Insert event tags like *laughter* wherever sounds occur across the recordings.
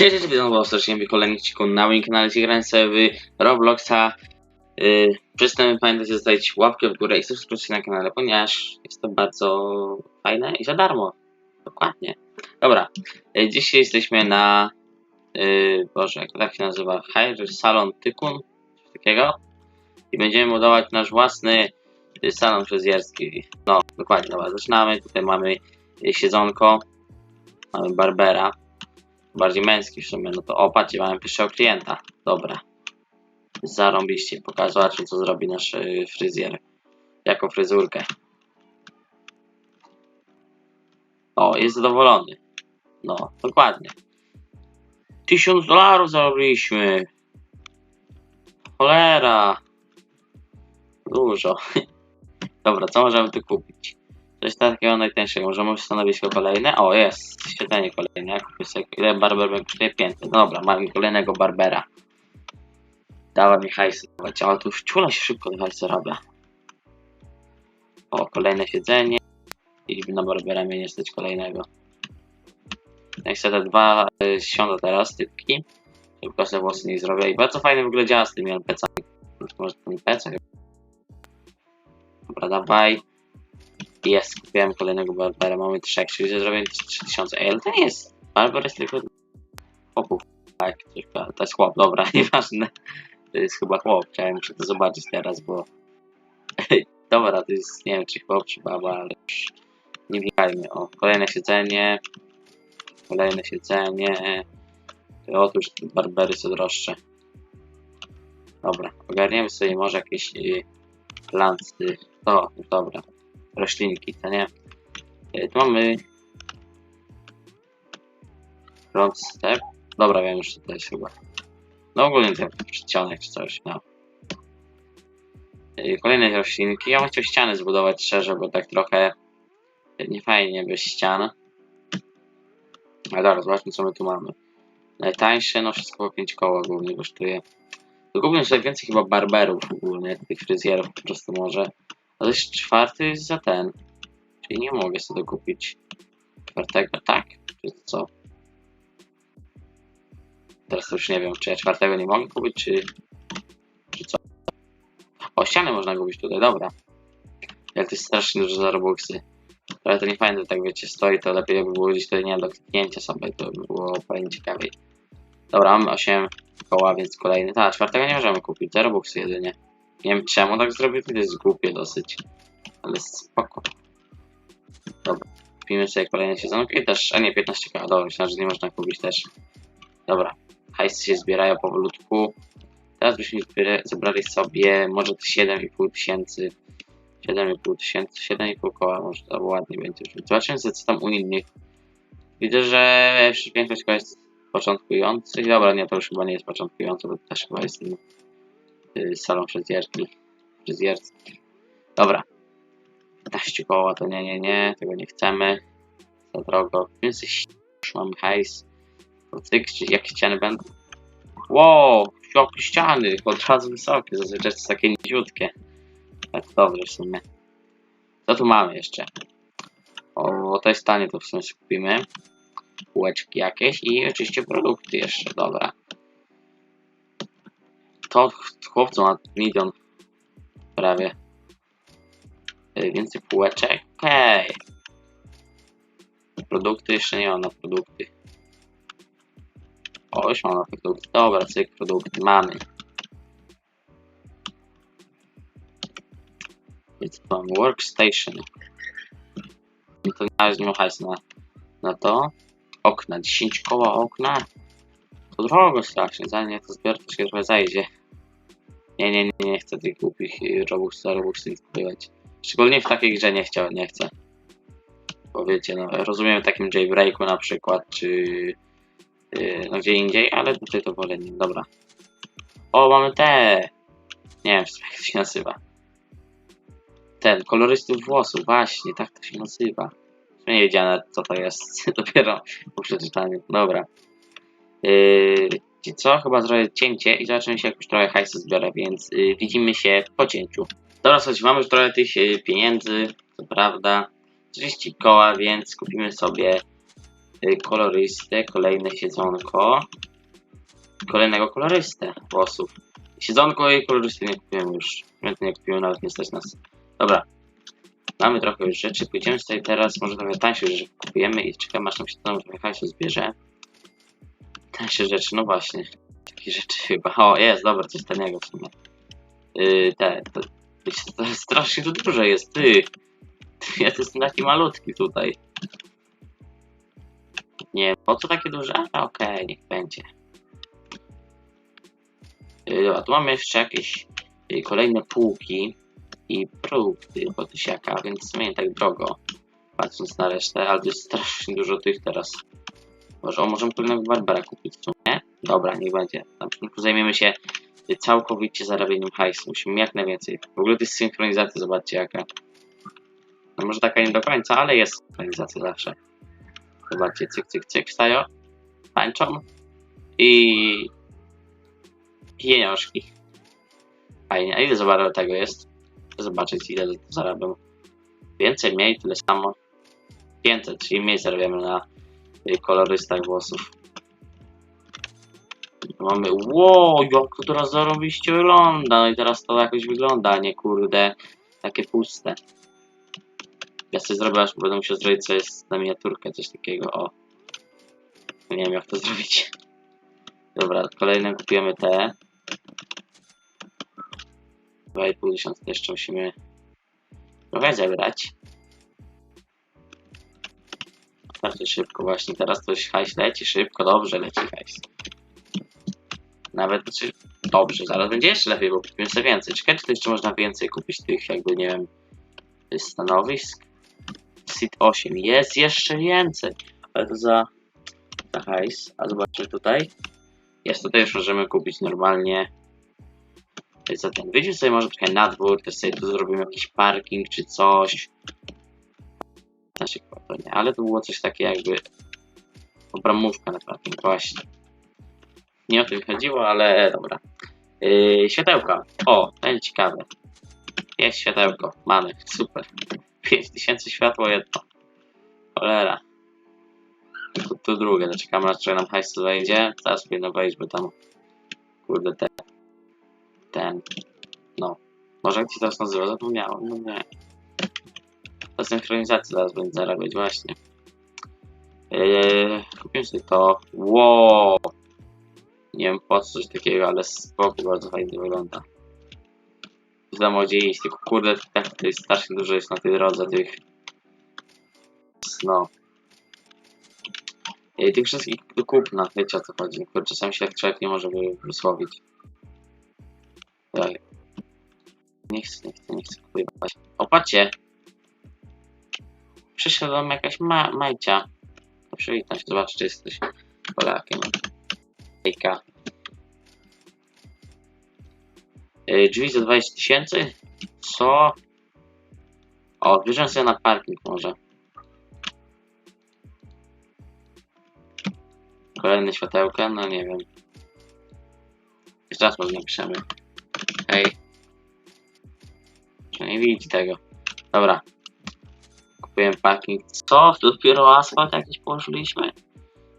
Cześć, cześć, witam was serdecznie w kolejnym odcinku na moim kanale Grałem sobie w Robloxa. Yy, Przestań pamiętać zostawić łapkę w górę i subskrypcję na kanale, ponieważ jest to bardzo fajne i za darmo. Dokładnie. Dobra, yy, dzisiaj jesteśmy na... Yy, Boże, jak tak się nazywa? Hair Salon Tykun? Coś takiego. I będziemy budować nasz własny yy, salon fryzjerski. No, dokładnie, dobra, zaczynamy. Tutaj mamy yy, siedzonko. Mamy Barbera bardziej męski w sumie, no to o, patrzcie, mamy pierwszego klienta. Dobra. Zarąbiście, pokaż, zobaczmy co zrobi nasz y, fryzjer. Jako fryzurkę. O, jest zadowolony. No, dokładnie. Tysiąc dolarów zarobiliśmy. Cholera. Dużo. *laughs* Dobra, co możemy tu kupić? Coś takiego najtańszego. Możemy ustanowić kolejne. O, jest. Świetlenie kolejne. Ja kupię sobie, ile barber kosztuje 500. Dobra, mamy kolejnego barbera. Dała mi hajs. Ale tu wciula się szybko do hajsu zarabia. O, kolejne siedzenie. I na barbera mnie nie stać kolejnego. Jak sobie te dwa y, siądę teraz, typki. Szybko sobie włosy nie zrobię. I bardzo fajnie w ogóle działa z tymi NPC-ami. Może ten PC Dobra, dawaj. Jest, kupiłem kolejnego Barbera, mamy trzech, czyli zrobię 3000. Ej, ale to nie jest. Barber jest tylko chłopów. Tak, to jest chłop, dobra, *laughs* nieważne. To jest chyba chłop, chciałem muszę to zobaczyć teraz, bo... *laughs* dobra, to jest, nie wiem czy chłop, czy baba, ale już nie wnikajmy. O, kolejne siedzenie. Kolejne siedzenie. Otóż barbery są droższe. Dobra, ogarniemy sobie może jakieś y, lancy. O, dobra roślinki, to nie? E, tu mamy front step. Dobra, wiem już co to jest chyba. No ogólnie to przedcionek czy coś, no. E, kolejne roślinki. Ja bym chciał ściany zbudować szczerze, bo tak trochę nie fajnie bez ścian. Ale dobra, zobaczmy co my tu mamy. Najtańsze, no wszystko po 5 koła głównie kosztuje. Głównie że więcej chyba barberów ogólnie, tych fryzjerów po prostu może. Ale czwarty jest za ten. Czyli nie mogę sobie kupić czwartego, tak? Czy co? Teraz już nie wiem, czy ja czwartego nie mogę kupić, czy, czy co? O, ściany można kupić tutaj, dobra. Jak to jest strasznie dużo za. Ale to nie fajne, tak wiecie, stoi, to lepiej jakby było gdzieś tutaj nie do kliknięcia sobie, to by było fajnie ciekawiej. Dobra, mamy 8 koła, więc kolejny. Tak, czwartego nie możemy kupić, za jedynie. Nie wiem czemu tak zrobił, to jest głupie dosyć. Ale spoko. Dobra. Kupimy sobie kolejne sezonki i też, a nie 15 koła, dobra, myślałem, że nie można kupić też. Dobra. Hajsy się zbierają powolutku. Teraz byśmy zebrali sobie może 7,5 tysięcy. 7,5 tysięcy, 7,5 koła może to ładnie będzie. Zobaczymy co tam u innych. Widzę, że większość koła jest początkujących. Dobra, nie, to już chyba nie jest początkujący, bo to też chyba jest Y, salon fryzjerski. Fryzjerski. Dobra. 15 koła to nie, nie, nie. Tego nie chcemy. Za drogo. Więc mamy hajs. Cyk, jakie ściany będą? Wow! Jakie ściany! Od razu wysokie. Zazwyczaj to takie niziutkie. Tak dobrze w sumie. Co tu mamy jeszcze? O, to jest tanie, to w sumie kupimy. Półeczki jakieś i oczywiście produkty jeszcze, dobra. To chłopcu ma milion prawie. E, więcej półeczek. Hej! Produkty jeszcze nie mam na produkty. O, już mam na produkty. Dobra, cyk, produkty mamy. Więc mam workstation. No to na razie nie ma hajsu na, na to. Okna, 10 koła okna. To drogo strasznie, zanim to zbiorę, to się trochę zajdzie. Nie, nie, nie, nie chcę tych głupich Robux, Robuxów kupować. Szczególnie w takiej grze nie chciałem, nie chcę. Bo wiecie, no rozumiem takim jailbreaku na przykład, czy yy, no gdzie indziej, ale tutaj to wolę nie. Dobra. O, mamy te! Nie wiem, jak to się nazywa. Ten, kolorystów włosów, właśnie, tak to się nazywa. Nie wiedziałem co to jest, *laughs* dopiero po przeczytaniu. Dobra. Yy, co? Chyba zrobię cięcie i zobaczymy się jakoś trochę hajsu zbiorę, więc yy, widzimy się po cięciu. Dobra, słuchajcie, mamy już trochę tych yy, pieniędzy, to prawda. 30 koła, więc kupimy sobie y, kolorystę, kolejne siedzonko, kolejnego kolorystę włosów. Siedzonko i kolorysty nie kupiłem już. Pamiętam nie kupiłem, nawet nie stać nas. Dobra. Mamy trochę już rzeczy. Pójdziemy sobie teraz, może trochę tańsze rzeczy kupujemy i czekamy aż nam się to trochę hajsu zbierze. Tańsze rzeczy, no właśnie. Takie rzeczy chyba. O, jest, dobra, coś taniego w sumie. Yy, te, to, to strasznie tu dużo jest, ty. *laughs* Ja to jestem taki malutki tutaj. Nie, po co takie duże? A, Okej, niech będzie. Yy, Dobra, tu mamy jeszcze jakieś yy, kolejne półki i produkty po tysiaka, więc nie tak drogo. Patrząc na resztę, ale to jest strasznie dużo tych teraz. Może, o, możemy kolejnego Barbara kupić w sumie? Dobra, niech będzie. Na początku zajmiemy się całkowicie zarabianiem hajsu. Musimy jak najwięcej. W ogóle to jest synchronizacja, zobaczcie jaka. No może taka nie do końca, ale jest synchronizacja zawsze. Zobaczcie, cyk, cyk, cyk, stają, tańczą i pieniążki. Fajnie, a ile zobaczę tego jest? Zobaczyć ile zarabiam. Więcej, mniej, tyle samo. 500, czyli mniej zarabiamy na kolorystach włosów. Mamy, wow, jak to teraz zarobiście wygląda. No i teraz to jakoś wygląda, a nie kurde, takie puste. Ja sobie zrobię, aż będę musiał zrobić coś na miniaturkę, coś takiego, o. Nie wiem jak to zrobić. Dobra, kolejne kupujemy te. 2,5 tysiąca jeszcze musimy trochę zebrać. Bardzo szybko właśnie, teraz coś hajs leci szybko, dobrze leci hajs. Nawet, znaczy, dobrze, zaraz będzie jeszcze lepiej, bo kupimy sobie więcej. Czekajcie, to jeszcze można więcej kupić tych jakby, nie wiem, stanowisk. Seat 8. Jest jeszcze więcej. Ale to za, za hajs. A zobaczmy tutaj. Jest tutaj już możemy kupić normalnie. Za ten. Wyjdziemy sobie może trochę na dwór, też sobie tu zrobimy jakiś parking czy coś. Znaczy, to nie, ale to było coś takie jakby obramówka na parking, właśnie. Nie o tym chodziło, ale dobra. Yy, światełka. O, będzie ciekawe. Jest światełko. Mamy. Super. 5000 światło jedno. Cholera. Tu, tu drugie, no czekamy czy nam hajs wejdzie. Zaraz powinno wejść, bo tam kurde ten ten no. Może jak się teraz nazywa? Zapomniałem. No nie. Ta synchronizacja zaraz będzie zarabiać właśnie. Eee, kupiłem sobie to. Wow! Nie wiem po co coś takiego, ale spoko bardzo fajnie wygląda. Za młodzieństw, tylko kurde, tak to jest strasznie dużo jest na tej drodze tych no. I tych wszystkich kupna, wiecie o co chodzi. Kurczę, czasami się jak człowiek nie może wy- wysłowić. Tak. Nie chcę, nie chcę, nie chcę kupować. O, patrzcie! Przyszła do mnie jakaś ma Majcia. Przywitam się, zobacz, czy jesteś Polakiem. Hejka. Yy, drzwi za 20 tysięcy? Co? O, bierzemy sobie na parking może. Kolejne światełka? No nie wiem. Jeszcze raz może napiszemy. Hej. Czy nie widzi tego? Dobra. Kupiłem parking. Co? Dopiero asfalt jakiś położyliśmy?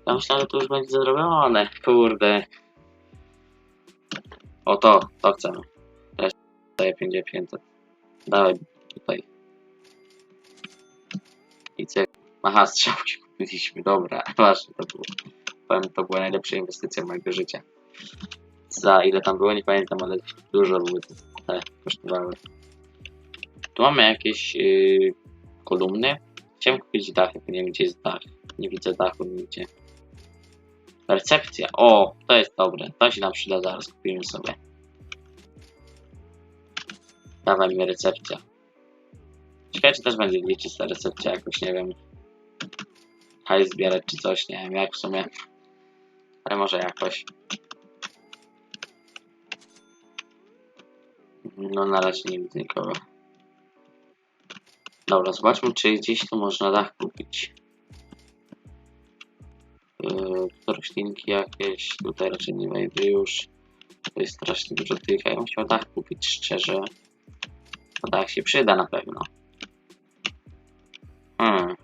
Ja myślałem, że to już będzie zrobione. Kurde. O to, to chcemy. Też daję 5500. Dawaj tutaj. I cyk. Aha, strzałki kupiliśmy. Dobra, *laughs* właśnie to było. Powiem, to była najlepsza inwestycja mojego życia. Za ile tam było, nie pamiętam, ale dużo były te kosztowały. Tu mamy jakieś yy, kolumny. Chciałem kupić dach, tylko nie wiem gdzie jest dach. Nie widzę dachu nigdzie. Recepcja. O, to jest dobre. To się nam przyda, zaraz kupimy sobie. Dawaj mi recepcja. Ciekawe, czy też będzie liczyć ta recepcja jakoś, nie wiem. Hajs zbierać czy coś, nie wiem jak w sumie. Ale może jakoś. No na razie nie widzę nikogo. Dobra, zobaczmy, czy gdzieś tu można dach kupić. Yy, roślinki jakieś, tutaj raczej nie wejdę już. To jest strasznie dużo tych, ja bym chciał dach kupić, szczerze. To dach się przyda na pewno. Hmm.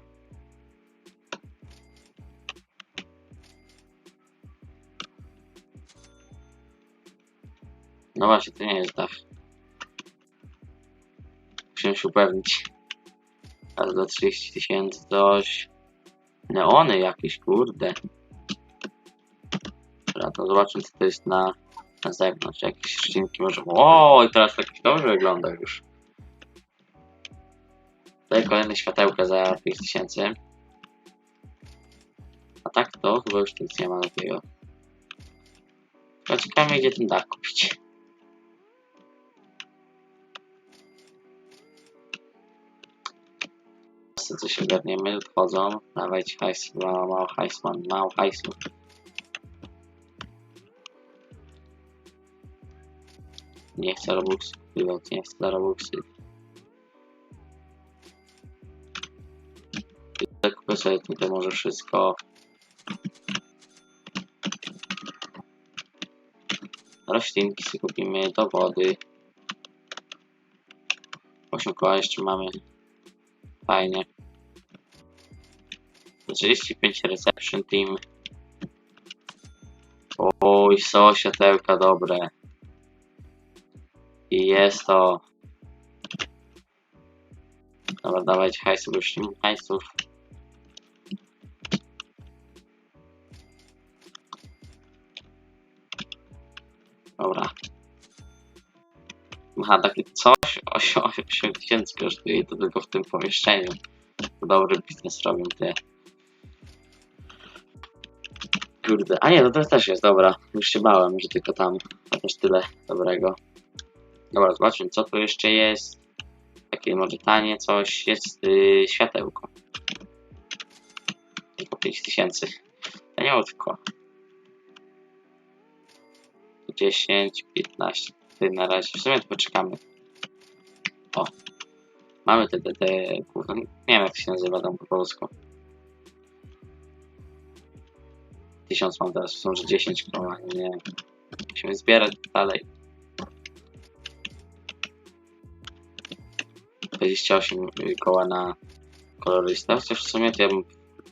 No właśnie, to nie jest dach. Musiałem się upewnić. Raz do 30 tysięcy coś. Neony jakieś, kurde. Dobra, to zobaczmy co to jest na, na zewnątrz. Jakieś ścinki może. O, i teraz tak dobrze wygląda już. Tutaj kolejne światełka za 5000. A tak to chyba już nic nie ma takiego. Tylko ciekawe gdzie ten dach kupić. Wszyscy coś ogarniemy, wchodzą. Dawajcie hajs, mało, hajsu, mam mało hajsu. Nie chcę kupować, nie chcę Robuxy. Kupię sobie tutaj może wszystko. Roślinki sobie kupimy do wody. 8 koła jeszcze mamy. Fajnie. 35 reception team. Oj, są światełka dobre. I jest to. Dobra, dawajcie hajsu, bo już nie hajsów. Dobra. Aha, takie coś 8, 8 tysięcy kosztuje to tylko w tym pomieszczeniu. Dobry biznes robią te. Kurde, a nie, no to też jest dobra. Już się bałem, że tylko tam. Też tyle dobrego. Dobra, zobaczmy co tu jeszcze jest. Takie może tanie coś. Jest yy, światełko. Tylko 5000. Taniutko. 10, 15. Tutaj na razie. W sumie to poczekamy. O. Mamy te, te, te. Nie wiem jak się nazywa tam po polsku. 1000 mam teraz, są że 10 koła, nie. Musimy zbierać dalej. 28 koła na kolorystach, chociaż w sumie to ja bym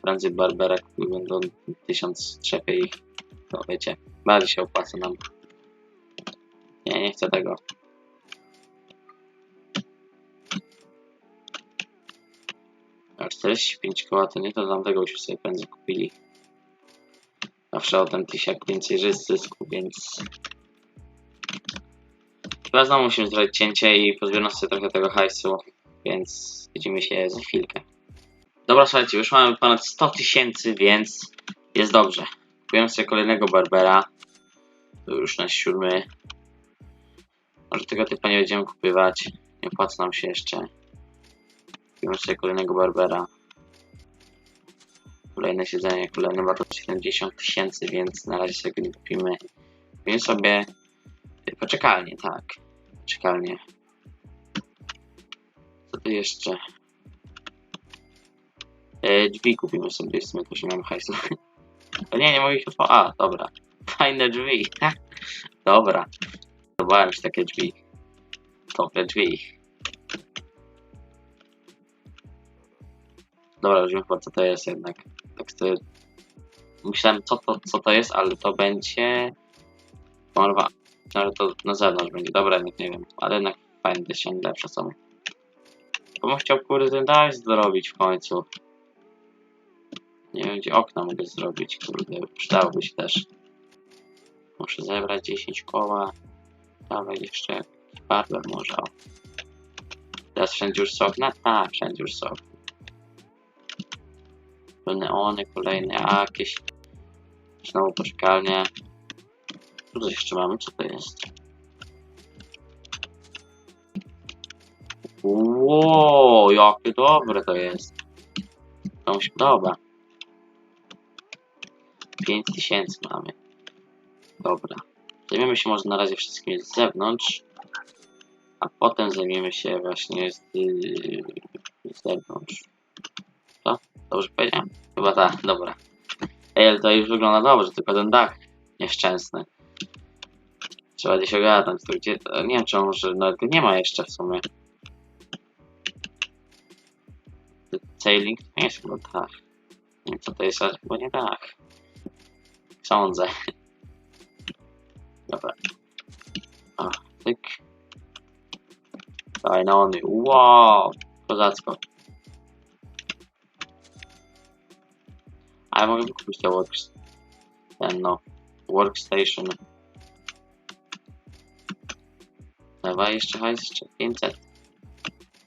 prędzej Barbera kupił, będą 1000 trzepie i to wiecie, bardziej się opłaca nam. Nie, nie chcę tego. A 45 koła to nie to tamtego już sobie prędzej kupili. Zawsze o ten tysiak więcej zysku, więc... Chyba znowu musimy zrobić cięcie i pozbieram sobie trochę tego hajsu, więc widzimy się za chwilkę. Dobra, słuchajcie, już mamy ponad 100 tysięcy, więc jest dobrze. Kupujemy sobie kolejnego Barbera. To już na siódmy. Może tego typa nie będziemy kupywać. Nie opłaca nam się jeszcze. Kupimy sobie kolejnego Barbera. Kolejne siedzenie, kolejne to 70 tysięcy, więc na razie sobie nie kupimy. Kupimy sobie poczekalnię, tak. Poczekalnię. Co tu jeszcze? E, drzwi kupimy sobie, w sumie to się mamy hajsu. *laughs* O nie, nie mogę ich otworzyć. A, dobra. Fajne drzwi. *laughs* dobra. Mi się takie drzwi. Dobre drzwi. Dobra, już wiem chyba co to jest jednak. Tak to... Myślałem co to, co to jest, ale to będzie... Morwa. Ale to na zewnątrz będzie. Dobra, nie wiem. Ale jednak fajne design lepsze są. Bo bym chciał kurde dać zrobić w końcu. Nie wiem gdzie okna mogę zrobić, kurde. Przydałoby się też. Muszę zebrać 10 koła. Dawaj jeszcze jakiś barber może. Teraz wszędzie już są okna? Tak, wszędzie już są okna. Neony kolejne jakieś. Znowu poczekalnie. Coś jeszcze mamy, co to jest? Ło, jakie dobre to jest. To mi się podoba. 5000 mamy. Dobra. Zajmiemy się może na razie wszystkim z zewnątrz. A potem zajmiemy się właśnie z, z zewnątrz. Dobrze powiedziałem? Chyba tak, dobra. Ej, ale to już wygląda dobrze, tylko ten dach nieszczęsny. Trzeba gdzieś ogarnąć, to gdzie... Nie wiem, czy on może... Nie ma jeszcze w sumie. Sailing nie jest chyba dach. Nie wiem, co to jest, ale nie dach. Sądzę. Dobra. A, Daj neony. Wow! Kozacko. Ale mogę kupić te works... Ten no... Workstation. Dawaj jeszcze hajs, jeszcze 500.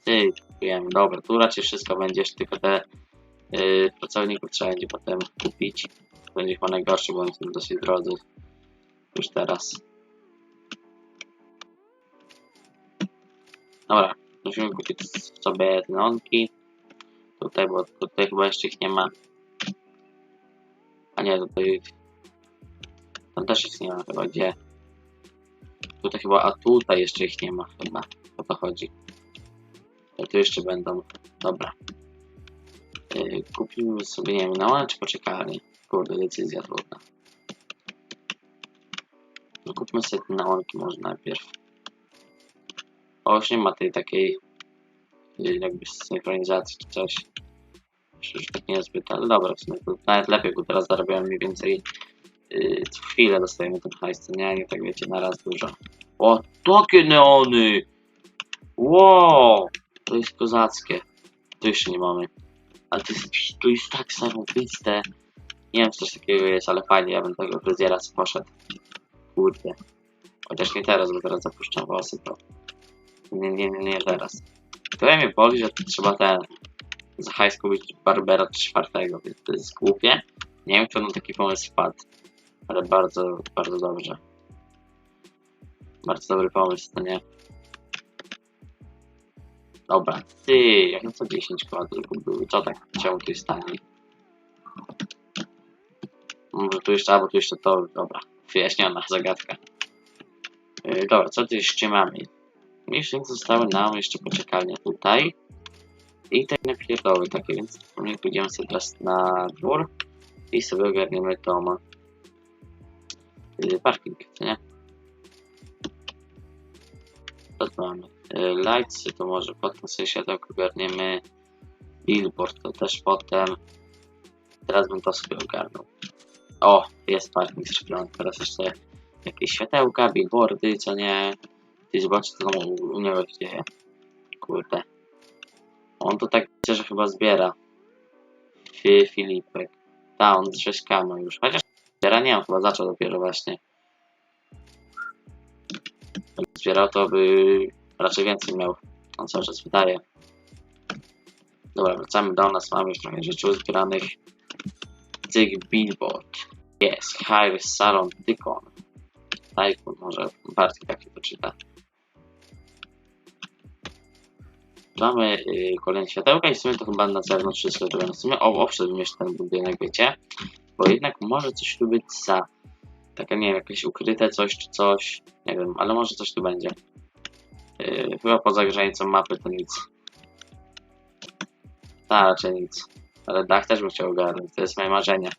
Ty, kupujemy. Dobra, tu raczej wszystko będziesz, tylko te yy, pracowników trzeba będzie potem kupić. Będzie chyba najgorsze, bo oni są dosyć drodzy. Już teraz. Dobra, musimy kupić sobie nonki. Tutaj, bo tutaj chyba jeszcze ich nie ma. A nie, tutaj... Tam też ich nie ma chyba, gdzie? Tutaj chyba, a tutaj jeszcze ich nie ma chyba. O to chodzi. Ale tu jeszcze będą. Dobra. Yy, kupimy sobie, nie wiem, na czy poczekalni. Kurde, decyzja trudna. No kupmy sobie te nałonki może najpierw. O, już nie ma tej takiej yy, jakby synchronizacji czy coś. Że tak niezbyt, ale dobra, w sumie to nawet lepiej, bo teraz zarabiałem mniej więcej yy, co chwilę dostajemy ten hajs, nie, nie tak wiecie, na raz dużo. O, takie neony! Wow! To jest kozackie. To jeszcze nie mamy. Ale to jest, to jest tak zarobiste. Nie wiem, czy coś takiego jest, ale fajnie, ja bym tego fryzjera poszedł. Kurde. Chociaż nie teraz, bo teraz zapuszczam włosy, to... Nie, nie, nie, nie teraz. Tyle mnie boli, że trzeba ten... Za hajs kupić Barbera czwartego, więc to jest głupie. Nie wiem, kto na taki pomysł wpadł. Ale bardzo, bardzo dobrze. Bardzo dobry pomysł, to nie? Dobra, ty, jak no co 10 koła tylko były, co tak czemu tu jest taniej? Może tu jeszcze, albo tu jeszcze to, dobra, wyjaśniona zagadka. Yy, dobra, co tu jeszcze mamy? Jeszcze zostały nam jeszcze poczekalnia tutaj. I te napierdoły takie, więc my pójdziemy sobie teraz na dwór i sobie ogarniemy tą yy, parking, nie? Co tu mamy? Yy, Lightsy to może potem sobie światełko ogarniemy. Billboard to też potem. Teraz bym to sobie ogarnął. O, jest parking zszyklony. Teraz jeszcze jakieś światełka, billboardy, co nie. Ty zobaczcie, co tam u, u niego się dzieje. Kurde. On to tak widzę, że chyba zbiera. Fi, Filipek. Ta, on z rzeźkami już. Chociaż zbiera nie, on chyba zaczął dopiero właśnie. Jakby zbierał, to by raczej więcej miał. On cały czas wydaje. Dobra, wracamy do nas. Mamy już trochę rzeczy uzbieranych. Cyk billboard. Jest. High Salon Dykon. Tycoon, może bardziej tak się to czyta. Mamy yy, kolejne światełka i w sumie to chyba na zewnątrz wszystko zrobione. W sumie o, owszem, jeszcze ten budynek, wiecie. Bo jednak może coś tu być za... Takie, nie wiem, jakieś ukryte coś czy coś. Nie wiem, ale może coś tu będzie. Yy, chyba poza granicą mapy to nic. Tak, raczej nic. Ale dach też bym chciał ogarnąć, to jest moje marzenie.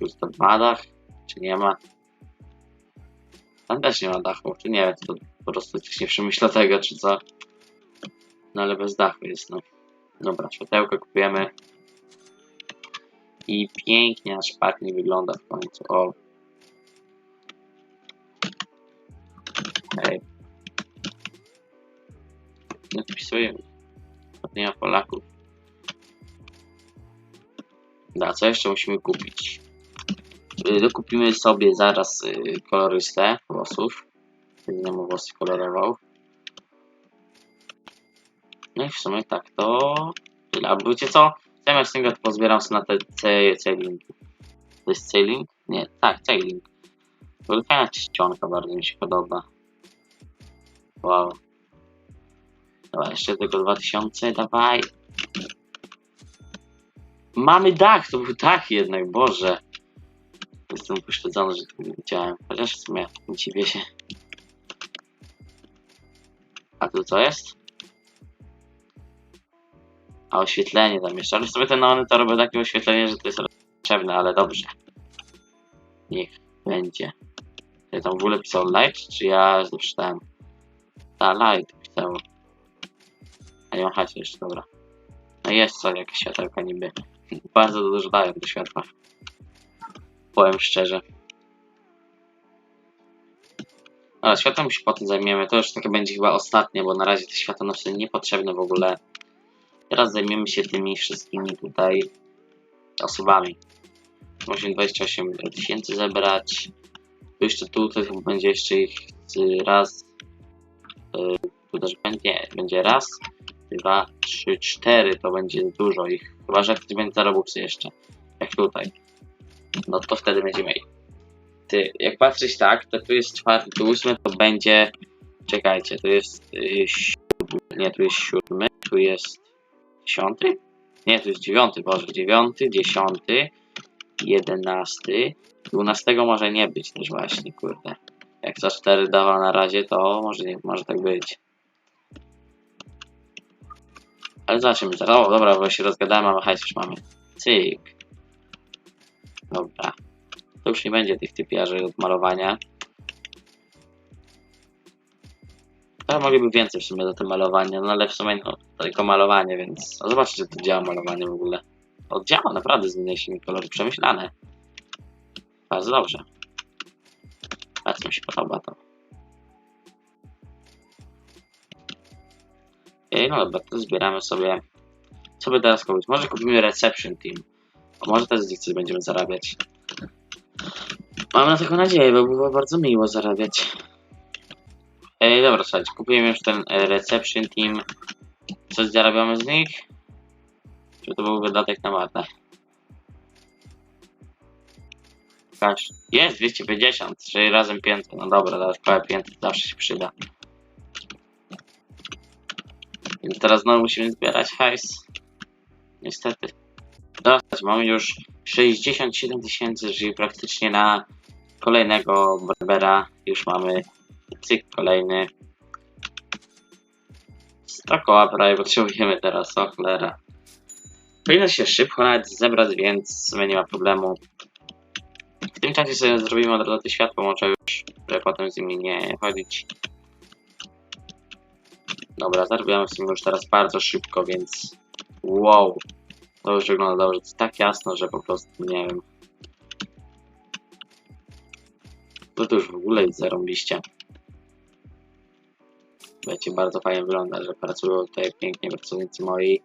Jest to ma dach, czy nie ma? Tam też nie ma dachu, czy nie wiem, to po prostu ktoś nie przemyśla tego, czy co. No ale bez dachu jest, no. Dobra, światełko kupujemy. I pięknie nasz parking wygląda w końcu. O. Hej. Nie wpisujemy. Nie ma Polaków. Da, co jeszcze musimy kupić? Dokupimy sobie zaraz yy, kolorystę włosów. Nie mu włosy kolorował. No i w sumie tak to tyle. A wiecie co? Zamiast tego to pozbieram sobie na te C-linki. To jest C-link? Nie, tak, C-link. To fajna czcionka, bardzo mi się podoba. Wow. Dobra, jeszcze tylko 2000, dawaj. Mamy dach, to był dach jednak, Boże. Jestem pośledzony, że tego nie widziałem. Chociaż w sumie dziwię się. A tu co jest? A oświetlenie tam jeszcze. Ale sobie te neony to robią takie oświetlenie, że to jest potrzebne, ale dobrze. Niech będzie. Ja tam w ogóle pisał light, czy ja źle przeczytałem? Ta light pisał. A nie mam hajsu jeszcze, dobra. No jest co, jakieś światełka niby. Bardzo dużo dają do światła. Powiem szczerze. Dobra, światłem się potem zajmiemy. To już takie będzie chyba ostatnie, bo na razie te światła nam są niepotrzebne w ogóle. Teraz zajmiemy się tymi wszystkimi tutaj osobami. Musimy 28 tysięcy zebrać. Jeszcze tu, to chyba będzie jeszcze ich raz. Yy, tu też będzie, będzie raz, dwa, trzy, cztery. To będzie dużo ich. Chyba, że ktoś będzie za robuxy jeszcze. Jak tutaj. No to wtedy będziemy mieli. Ty, jak patrzeć tak, to tu jest czwarty, ósmy, to będzie. Czekajcie, tu jest yy, siódmy. Nie, tu jest siódmy, tu jest dziesiąty? Nie, tu jest dziewiąty, Boże, dziewiąty, dziesiąty, jedenasty, dwunastego może nie być też właśnie, kurde. Jak za cztery dawa na razie, to może nie, może tak być. Ale zobaczymy. O, dobra, bo się rozgadałem, a hajs już mamy. Cyk. Dobra. To już nie będzie tych typiarzy od malowania. To mogliby więcej w sumie za te malowanie, no ale w sumie no, tylko malowanie, więc no zobaczcie, że to działa malowanie w ogóle. To działa, naprawdę zmienialiście mi kolory przemyślane. Bardzo dobrze. Bardzo mi się podoba to. Ej, no dobra, to zbieramy sobie. Co by teraz kupić? Może kupimy Reception Team. A może też z nich coś będziemy zarabiać. Mam na taką nadzieję, bo było bardzo miło zarabiać. Ej, dobra, słuchajcie, kupujemy już ten e, Reception Team. Coś zarabiamy z nich? Czy to był wydatek na matę? Każ. Jest 250, czyli razem 500. No dobra, dodatkowe 500 zawsze się przyda. Więc teraz znowu musimy zbierać hajs. Niestety. Dobra, mamy już 67 tysięcy, czyli praktycznie na kolejnego Barbera już mamy cyk kolejny. 100 koła prawie potrzebujemy teraz, o cholera. Powinno się szybko nawet zebrać, więc w nie ma problemu. W tym czasie sobie zrobimy od razu te światło, może już, żeby potem z nimi nie chodzić. Dobra, zarobiamy w sumie już teraz bardzo szybko, więc wow. To już wygląda dobrze, to jest tak jasno, że po prostu nie wiem. To, to już w ogóle jest zarąbiście. Wiecie, bardzo fajnie wygląda, że pracują tutaj pięknie pracownicy moi.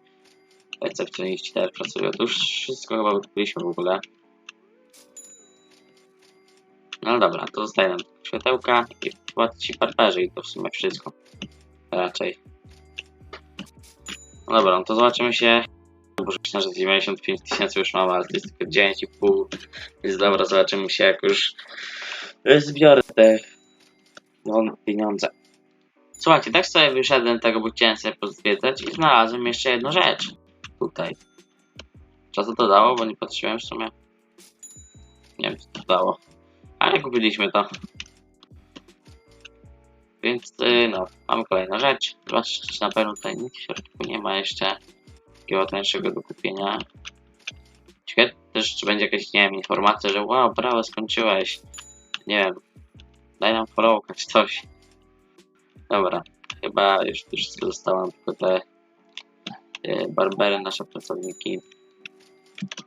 Recepcjoniści też pracują. To już wszystko chyba wykupiliśmy w ogóle. No dobra, to zostaje nam światełka i chyba ci partnerzy i to w sumie wszystko. Raczej. No dobra, no to zobaczymy się. Myślę, że 95 tysięcy już mamy, ale to jest tylko 9,5. Więc dobra, zobaczymy się jak już zbiorę te pieniądze. Słuchajcie, tak sobie wyszedłem tego, bo chciałem sobie pozwiedzać i znalazłem jeszcze jedną rzecz. Tutaj. Co to, dało, bo nie patrzyłem w sumie. Nie wiem, co to dało. Ale kupiliśmy to. Więc yy, no, mamy kolejną rzecz. Zobaczcie, czy na pewno tutaj nic w środku nie ma jeszcze takiego tańszego do kupienia. Ciekawe też, czy będzie jakaś, nie wiem, informacja, że wow, brawo, skończyłeś. Nie wiem, daj nam followka czy coś. Dobra, chyba już wszystko zostało nam tylko te yy, barbery, nasze pracowniki.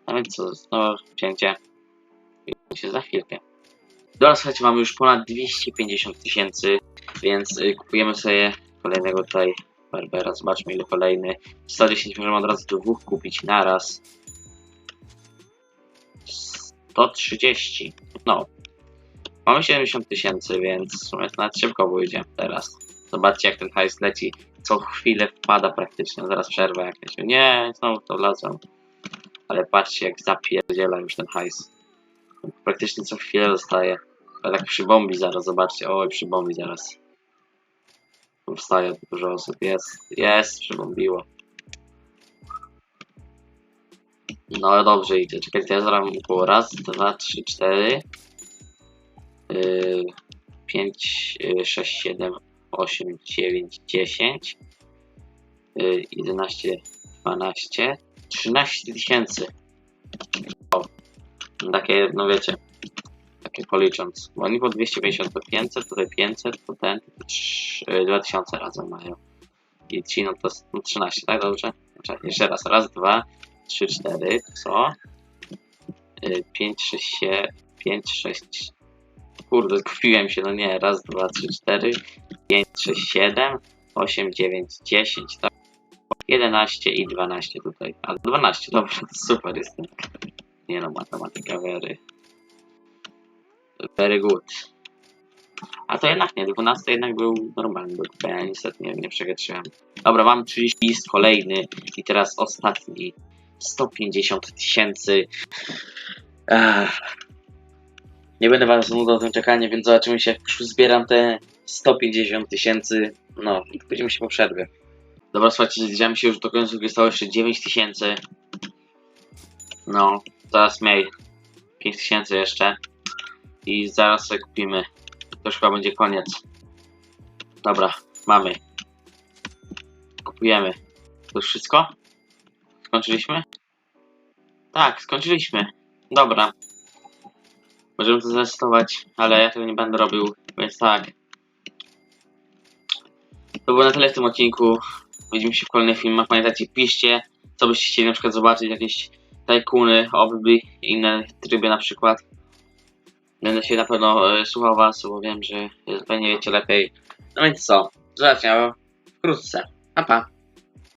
A więc co, znowu wcięcie. I się za chwilkę. Dobra, słuchajcie, mamy już ponad 250 tysięcy, więc y, kupujemy sobie kolejnego tutaj Barbera. Zobaczmy ile kolejny. 110 możemy od razu dwóch kupić naraz. 130. No. Mamy 70 tysięcy, więc w sumie to nawet szybko pójdzie teraz. Zobaczcie jak ten hajs leci. Co chwilę wpada praktycznie. Zaraz przerwę jakieś. Nie, znowu to wlazłem. Ale patrzcie jak zapierdziela już ten hajs. Praktycznie co chwilę dostaje. Ale tak przybombi zaraz, zobaczcie. Oj, przybombi zaraz. Powstaje dużo osób. Jest, jest, przybombiło. No dobrze idzie. Czekajcie, ja zaraz było raz, dwa, trzy, cztery. Yy, pięć, yy, sześć, siedem, osiem, dziewięć, dziesięć. Yy, jedenaście, dwanaście. Trzynaście tysięcy. O, takie, no wiecie, takie policząc. Bo oni po 250 to 500, tutaj 500, to ten, to 3, 2000 razem mają. I ci, no to no 13, tak dobrze? Jeszcze raz, raz, dwa, trzy, cztery, co? 5, 6, 5, 6, Kurde, kupiłem się, no nie, raz, dwa, trzy, cztery, pięć, sześć, siedem, osiem, dziewięć, dziesięć, tak. 11 i 12 tutaj. A 12, dobra, super jestem. Nie no, matematyka very. Very good. A to jednak nie, 12 jednak był normalny, bo ja niestety nie, nie przegatrzyłem. Dobra, mam 30 list kolejny i teraz ostatni. 150 tysięcy. Nie będę was nudzał tym czekaniem, więc zobaczymy się, jak już zbieram te 150 tysięcy. No, i będziemy się po przerwie. Dobra, słuchajcie, zbliżamy się już do końca, zostało jeszcze 9 tysięcy. No, zaraz mniej. 5 tysięcy jeszcze. I zaraz sobie kupimy. To chyba będzie koniec. Dobra, mamy. Kupujemy. To już wszystko? Skończyliśmy? Tak, skończyliśmy. Dobra. Możemy to zastosować, ale ja tego nie będę robił, więc tak. To było na tyle w tym odcinku. Widzimy się w kolejnych filmach. Pamiętajcie, piszcie, co byście chcieli na przykład zobaczyć, jakieś tajkuny, oby inne tryby na przykład. Będę się na pewno e, słuchał was, bo wiem, że pewnie wiecie lepiej. No więc co, zobaczenia wkrótce. Pa pa.